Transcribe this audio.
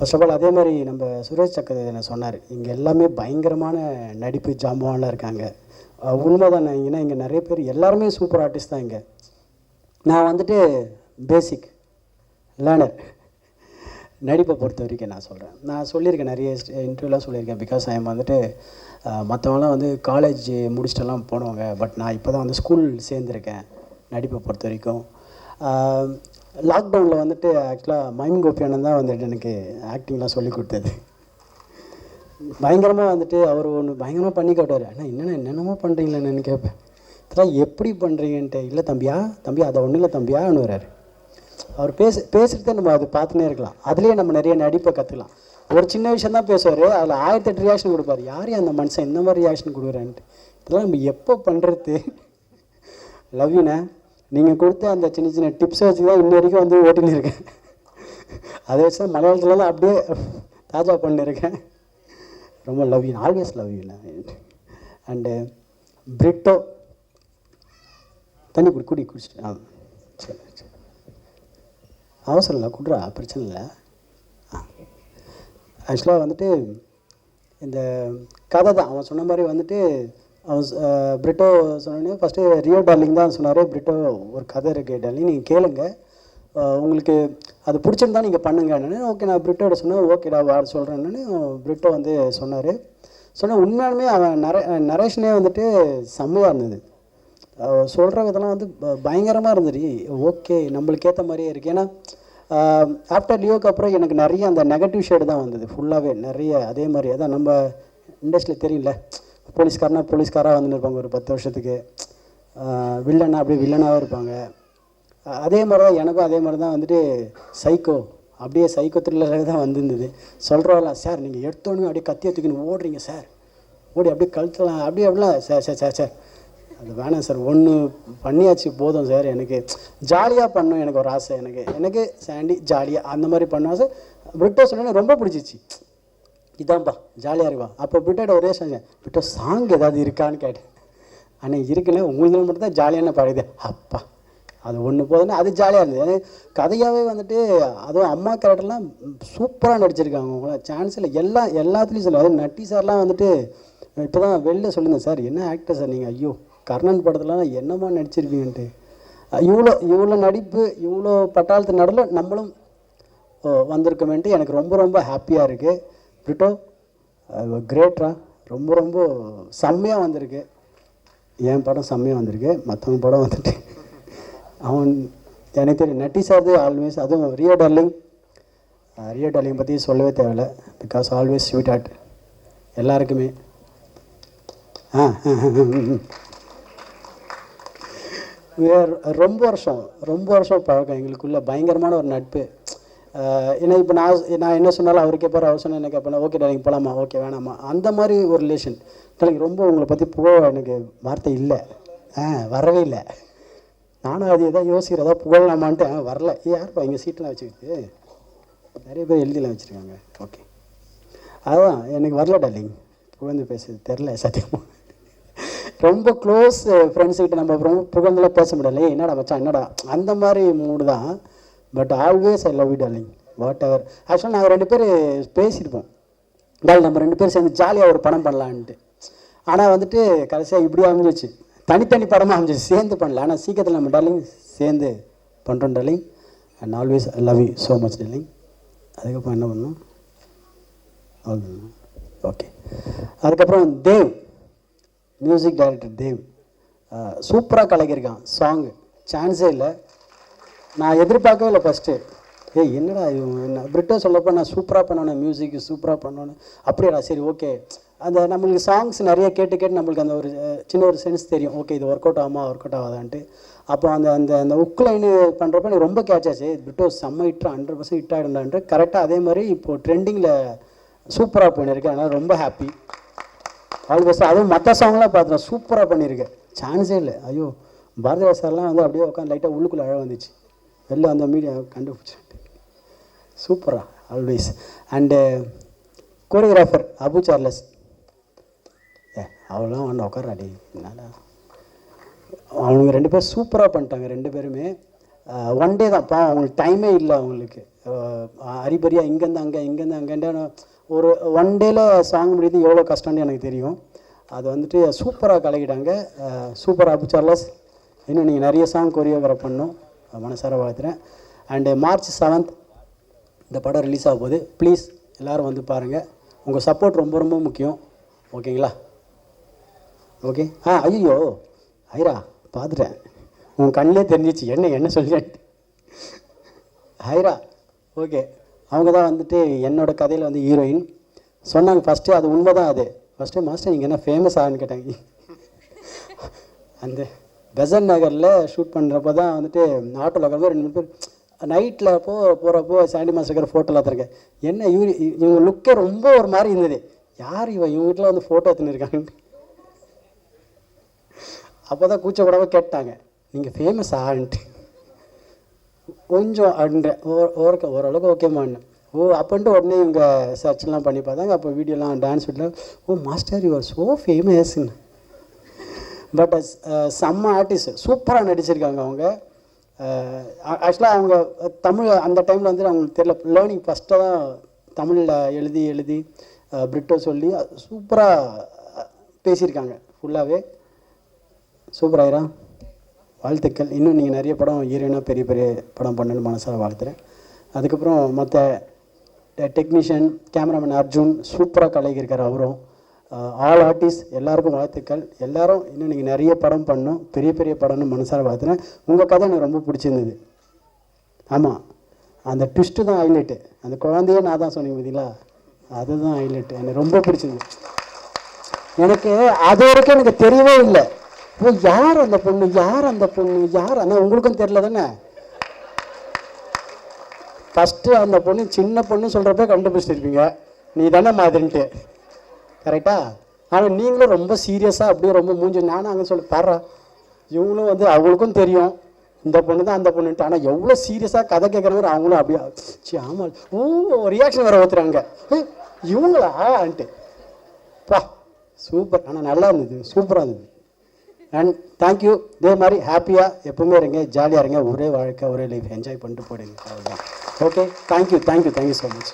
First of all அதே மாதிரி நம்ம சுரேஷ் சக்கரவர்த்தி சொன்னார்? இங்கே எல்லாமே பயங்கரமான நடிப்பு ஜாம்பவான்லாம் இருக்காங்க. அஹ் உண்மைதானே. இங்கன்னா இங்கே நிறைய பேர் எல்லாருமே சூப்பர் ஆர்டிஸ்ட் தான் இங்கே. நான் வந்துட்டு பேசிக் லேர்னர் நடிப்பை பொறுத்த வரைக்கும் நான் சொல்கிறேன் நான் சொல்லியிருக்கேன் நிறைய இன்டர்வியூலாம் சொல்லியிருக்கேன் பிகாஸ் ஐம் வந்துட்டு மற்றவங்களாம் வந்து காலேஜ் முடிச்சிட்டெல்லாம் போனவங்க. பட் நான் இப்போ தான் வந்து ஸ்கூல் சேர்ந்துருக்கேன். நடிப்பை பொறுத்த வரைக்கும். லாக்டவுனில் வந்துட்டு ஆக்சுவலாக மைமின் கோபியானந்த் தான் வந்துட்டு எனக்கு ஆக்டிங்லாம் சொல்லி கொடுத்தது. பயங்கரமாக வந்துட்டு அவர் ஒன்று பயங்கரமாக பண்ணி காட்டுவார். அண்ணா என்னென்ன என்னென்னமோ பண்ணுறீங்களேன்னு கேட்பேன். இதெல்லாம் எப்படி பண்ணுறீங்கன்ட்டு இல்லை தம்பியா தம்பி அதை ஒன்றும் இல்லை தம்பியான்னு வர்றாரு. அவர் பேச பேசுகிறதே நம்ம அது பார்த்துனே இருக்கலாம். அதுலேயே நம்ம நிறைய நடிப்பை கற்றுக்கலாம் ஒரு சின்ன விஷயம் தான் பேசுவார். அதில் ஆயிரத்தெட்டு ரியாக்ஷன் கொடுப்பார். யார் அந்த மனுஷன்? இந்த மாதிரி ரியாக்ஷன் கொடுக்குறான்ட்டு இதெல்லாம் நம்ம எப்போ பண்ணுறது லவ்யூண்ணே நீங்கள் கொடுத்த அந்த சின்ன சின்ன டிப்ஸை வச்சு தான் இன்ன வரைக்கும் வந்து ஓட்டின்னு இருக்கேன் அதை வச்சு தான் மலையாளத்துலலாம் அப்படியே தாஜா பண்ணியிருக்கேன் ரொம்ப love you always love you and Brito தண்ணி குடி குடி குடிச்சிட்டு. ஆ சரி சரி. அவசரம் இல்லை குடுறா பிரச்சனை இல்லை. ஆ. ஆக்சுவலாக வந்துட்டு இந்த கதை தான். அவன் சொன்ன மாதிரி வந்துட்டு பிரிட்டோ சொன்னோடனே ஃபஸ்ட்டு ரியோ டார்லிங் தான் சொன்னார். பிரிட்டோ ஒரு கதை இருக்குது டார்லிங் நீங்கள் கேளுங்க. Uh, உங்களுக்கு அது பிடிச்சிருந்தா நீங்கள் பண்ணுங்கன்னு ஓகே நான் பிரிட்டோட சொன்னேன். ஓகேடா வா சொல்கிறேன்னு பிரிட்டோ வந்து சொன்னார். சொன்ன உண்மையாலுமே அவன் நர நரேஷனே வந்துட்டு செம்மையாக இருந்தது. சொல்கிற விதெல்லாம் வந்து ப- பயங்கரமாக இருந்துச்சு ஓகே நம்மளுக்கு ஏற்ற மாதிரியே இருக்குது ஏன்னா uh, ஆஃப்டர் லியோக்கு அப்புறம் எனக்கு நிறைய அந்த நெகட்டிவ் ஷேடு தான் வந்தது. ஃபுல்லாகவே நிறைய அதே மாதிரி. அதான் நம்ம இண்டஸ்ட்ரியில் தெரியல போலீஸ்காரனா போலீஸ்காராக வந்து இருப்பாங்க ஒரு பத்து வருஷத்துக்கு. வில்லனா அப்படியே வில்லனாகவும் இருப்பாங்க. அதே மாதிரி தான் எனக்கும் அதே மாதிரி தான் வந்துட்டு சைக்கோ அப்படியே சைக்கோ த்ரில்லராக தான் வந்திருந்தது. சொல்கிறோம்ல சார் நீங்கள் எடுத்தோன்னே அப்படியே கத்தியை தூக்கின்னு ஓடுறீங்க சார். ஓடி அப்படியே கழுத்தலாம் அப்படியே அப்படிலாம் சார் சார் சார் சார். அது வேணாம் சார். ஒன்று பண்ணியாச்சு போதும் சார். எனக்கு ஜாலியாக பண்ணும் எனக்கு ஒரு ஆசை எனக்கு. எனக்கு சாண்டி ஜாலியாக அந்த மாதிரி பண்ண சார் பிரிட்டோ சொன்னோன்னே ரொம்ப பிடிச்சிச்சு. இதான்ப்பா ஜாலியாக இருக்குவா அப்போ பிரிட்டோட ஒரே சொன்னேன் பிரிட்டோ சாங் ஏதாவது இருக்கான்னு கேட்டேன். ஆனால் இருக்குன்னு உங்களுக்கு மட்டும் தான் ஜாலியான பாடுது அப்பா அது ஒன்று போதுன்னா அது ஜாலியாக இருந்தது. ஏன்னா கதையாகவே வந்துட்டு அதுவும் அம்மா கேரக்டர்லாம் சூப்பராக நடிச்சிருக்காங்க. அவங்கள சான்ஸ் இல்லை. எல்லா எல்லாத்துலேயும் சொல்லுவோம் அதுவும் நட்டி சார்லாம் வந்துட்டு இப்போ தான் வெளில சொல்லுங்கள் சார் என்ன ஆக்டர் சார் நீங்கள் ஐயோ கர்ணன் படத்துலலாம் என்னமா நடிச்சிருப்பீங்கன்ட்டு. இவ்வளோ இவ்வளோ நடிப்பு இவ்வளோ பட்டாளத்து நடுவில் நம்மளும் ஓ, வந்திருக்கோமேன்ட்டு எனக்கு ரொம்ப ரொம்ப ஹாப்பியாக இருக்குது பிரிட்டோ கிரேட்ரா ரொம்ப ரொம்ப செம்மையாக வந்திருக்கு. என் படம் செம்மையாக வந்திருக்கு? மற்றவங்க படம் வந்துட்டு. அவன் எனக்கு தெரியும் நட்டி சார்து ஆல்வேஸ் அதுவும் ரியோ டார்லிங் ரியோ டார்லிங் பற்றி சொல்லவே தேவையில்ல. பிகாஸ் ஆல்வேஸ் ஸ்வீட் ஹார்ட் எல்லாருக்குமே. ஆ வேறு ரொம்ப வருஷம் ரொம்ப வருஷம் பழக்கம். எங்களுக்குள்ள பயங்கரமான ஒரு நட்பு. ஏன்னா இப்போ நான் நான் என்ன சொன்னாலும் அவர் கேட்பார் அவர் சொன்னால் என்ன கேட்பேன் ஓகே நீங்கள் போகலாமா ஓகே வேணாமா அந்த மாதிரி ஒரு ரிலேஷன் எனக்கு ரொம்ப உங்களை பற்றி புகழ் எனக்கு வார்த்தை இல்லை. ஆ வரவே இல்லை. நானும் அது எதாவது யோசிக்கிறேன் ஏதாவது புகழலாமான்ட்டு ஆ, வரல. ஏ யாருப்பா இங்கே சீட்டெலாம் வச்சுக்கிட்டு? நிறைய பேர் எழுதிலாம் வச்சுருக்காங்க. ஓகே. அதுதான் எனக்கு வரல டார்லிங் புகழ்ந்து பேசுறது தெரில சத்தியமாக ரொம்ப க்ளோஸ் ஃப்ரெண்ட்ஸ்கிட்ட நம்ம ரொம்ப புகழ்ந்துலாம் பேச முடியல. என்னடா மச்சான் என்னடா? அந்த மாதிரி மூடு தான். But always I love it darling whatever ஆக்சுவலாக நாங்கள் ரெண்டு பேர் பேசியிருப்போம். டால் நம்ம ரெண்டு பேரும் சேர்ந்து ஜாலியாக ஒரு படம் பண்ணலான்ட்டு. ஆனால் வந்துட்டு கடைசியாக இப்படி அமைஞ்சிச்சு தனித்தனி படமாக அமைஞ்சிச்சு சேர்ந்து பண்ணல. ஆனால் சீக்கிரத்தில் நம்ம டார்லிங் சேர்ந்து பண்ணுறோம் darling and always love you so much darling அதுக்கப்புறம் என்ன பண்ணோம்? ஓகே அதுக்கப்புறம் தேவ் மியூசிக் டைரக்டர் தேவ். சூப்பராக கலக்கியிருக்கான். சாங்கு சான்ஸே இல்லை. நான் எதிர்பார்க்கவே இல்லை ஃபஸ்ட்டு ஏய் என்னடா இவன் என்ன பிரிட்டோ சொல்லப்போ நான் சூப்பராக பண்ணணும் மியூசிக் சூப்பராக பண்ணணும் அப்படியாடா சரி ஓகே அந்த நம்மளுக்கு சாங்ஸ் நிறைய கேட்டு கேட்டு நம்மளுக்கு அந்த ஒரு சின்ன ஒரு சென்ஸ் தெரியும். ஓகே இது ஒர்க் அவுட் ஆகுமா? ஒர்க் அவுட் ஆகாதான்ட்டு. அப்போ அந்த அந்த அந்த உக் லைன் பண்ணுறப்ப எனக்கு ரொம்ப கேட்ச் ஆச்சு. பிரிட்டோ செம்ம ஹிட்ரு ஹண்ட்ரட் பர்சன்ட் ஹிட் ஆகிடும்டான்ட்டு கரெக்டாக அதே மாதிரி இப்போது ட்ரெண்டிங்கில் சூப்பராக பண்ணியிருக்கேன் அதனால் ரொம்ப ஹாப்பி ஆல்வேஸ் அதுவும் மற்ற சாங்லாம் பார்த்துட்டேன் சூப்பராக பண்ணியிருக்கேன் சான்ஸே இல்லை. ஐயோ பாரதிதாசர்லாம் வந்து அப்படியே உட்காந்து லைட்டாக உள்ளுக்குள்ளே அழ வந்துச்சு. வெளில அந்த மீடியா கண்டுபிடிச்சேன் சூப்பரா always and choreographer Abu Charles ஏ அவளாம் ஒன்று உட்காராடி என்னால் அவனுங்க ரெண்டு பேரும் சூப்பராக பண்ணிட்டாங்க ரெண்டு பேருமே. ஒன் டே தான் பாவம் அவங்களுக்கு டைமே இல்லை அவங்களுக்கு. அரிபரியாக இங்கேருந்து அங்கே இங்கேருந்து அங்கேன்னு uh, ஒரு ஒன் டேல சாங் முடியுது எவ்வளோ கஷ்டம்னு எனக்கு தெரியும். அது வந்துட்டு சூப்பராக கலக்கிட்டாங்க. அபு சார்லஸ் இன்னும் நீங்கள் நிறைய சாங் கொரியோகிராஃப் பண்ணும் மனசார வாழ்த்துறேன். அண்டு மார்ச் செவன்த் இந்த படம் ரிலீஸ் ஆக போகுது. ப்ளீஸ் எல்லோரும் வந்து பாருங்கள் உங்கள் சப்போர்ட் ரொம்ப ரொம்ப முக்கியம். ஓகேங்களா ஓகே ஆ ஐயோ ஐரா பார்த்துட்டேன். உன் கண்ணிலே தெரிஞ்சிச்சு. என்ன என்ன சொல்லிட்டு ஹைரா ஓகே அவங்க தான் வந்துட்டு என்னோட கதையில் வந்து ஹீரோயின் சொன்னாங்க ஃபஸ்ட்டு அது உண்மை தான் அது. ஃபஸ்ட்டு மாஸ்டர் நீங்கள் என்ன ஃபேமஸ் ஆகுன்னு கேட்டாங்க. அந்த கசன் நகரில் ஷூட் பண்ணுறப்ப தான் வந்துட்டு ஆட்டோவில் உட்காந்து ரெண்டு மூணு பேர் நைட்டில் போ போகிறப்போ சாண்டி மாஸ்டர் இருக்கிற ஃபோட்டோலாம் எடுத்துருக்கேன் என்ன இவரு இவங்க லுக்கே ரொம்ப ஒரு மாதிரி இருந்தது. யார் இவன்? இவங்க வீட்டில் வந்து ஃபோட்டோ எடுத்துன்னு அப்போ தான் கூச்சப்படாமல் கேட்டாங்க. நீங்கள் ஃபேமஸ் ஆன்ட்டு கொஞ்சம் அப்படின்ற ஓரக்க ஓரளவுக்கு ஓகேமான்னு ஓ அப்படின்ட்டு உடனே இவங்க சர்ச்லாம் பண்ணி பார்த்தாங்க. அப்போ வீடியோலாம் டான்ஸ் வீடியோலாம் ஓ மாஸ்டர் யூ ஸோ ஃபேமஸ்ன்னு பட் செம்ம ஆர்டிஸ்ட் சூப்பராக நடிச்சிருக்காங்க அவங்க. Uh, ஆக்சுவலாக அவங்க uh, தமிழ் அந்த டைமில் வந்து அவங்களுக்கு தெரியல. லேர்னிங் ஃபஸ்ட்டாக தான் தமிழில் எழுதி எழுதி uh, பிரிட்டோ சொல்லி சூப்பராக பேசியிருக்காங்க ஃபுல்லாகவே சூப்பராயிரா வாழ்த்துக்கள். இன்னும் நீங்கள் நிறைய படம் ஹீரோயினாக பெரிய பெரிய படம் பண்ணணும்னு மனசார வாழ்த்துறேன். அதுக்கப்புறம் மற்ற டெக்னீஷியன் கேமராமேன் அர்ஜுன் சூப்பராக கலைக்கிருக்கார் அவரும். ஆல் ஆர்டிஸ்ட் எல்லாருக்கும் வாழ்த்துக்கள். எல்லாரும் இன்னும் நீங்கள் நிறைய படம் பண்ணும். பெரிய பெரிய படம்னு மனசார பார்த்துனேன் உங்கள் கதை எனக்கு ரொம்ப பிடிச்சிருந்தது. ஆமாம் அந்த ட்விஸ்ட்டு தான் ஹைலைட்டு அந்த குழந்தையே நான் தான் சொன்னீங்க பார்த்தீங்களா அதுதான் ஹைலைட்டு எனக்கு ரொம்ப பிடிச்சிருந்தது. எனக்கு அது வரைக்கும் எனக்கு தெரியவே இல்லை. இப்போ யார் அந்த பொண்ணு? யார் அந்த பொண்ணு? யார்? ஆனால் உங்களுக்கும் தெரியல தானே? ஃபஸ்ட்டு அந்த பொண்ணு சின்ன பொண்ணு சொல்கிறப்ப கண்டுபிடிச்சிருப்பீங்க. நீ தானே மாதிரின்ட்டு. கரெக்டாக ஆனால் நீங்களும் ரொம்ப சீரியஸாக அப்படியே ரொம்ப மூஞ்சி நானும் அங்கே சொல்லி பாடுறா இவங்களும் வந்து அவங்களுக்கும் தெரியும். இந்த பொண்ணு தான் அந்த பொண்ணுன்ட்டு. ஆனால் எவ்வளோ சீரியஸாக கதை கேட்குறவங்க அவங்களும் அப்படியே சி ஆமாம் ஓ ரியாக்ஷன் வர ஊற்றுறாங்க இவங்களா? ஆன்ட்டு. பா சூப்பர். ஆனால் நல்லா இருந்தது. சூப்பராக இருந்தது. அண்ட் தேங்க்யூ இதே மாதிரி ஹாப்பியாக எப்பவுமே இருங்க. ஜாலியாக இருங்க. ஒரே வாழ்க்கை ஒரே லைஃப் என்ஜாய் பண்ணிட்டு போயிடுங்க. அவ்வளோதான் okay thank you thank you thank you so much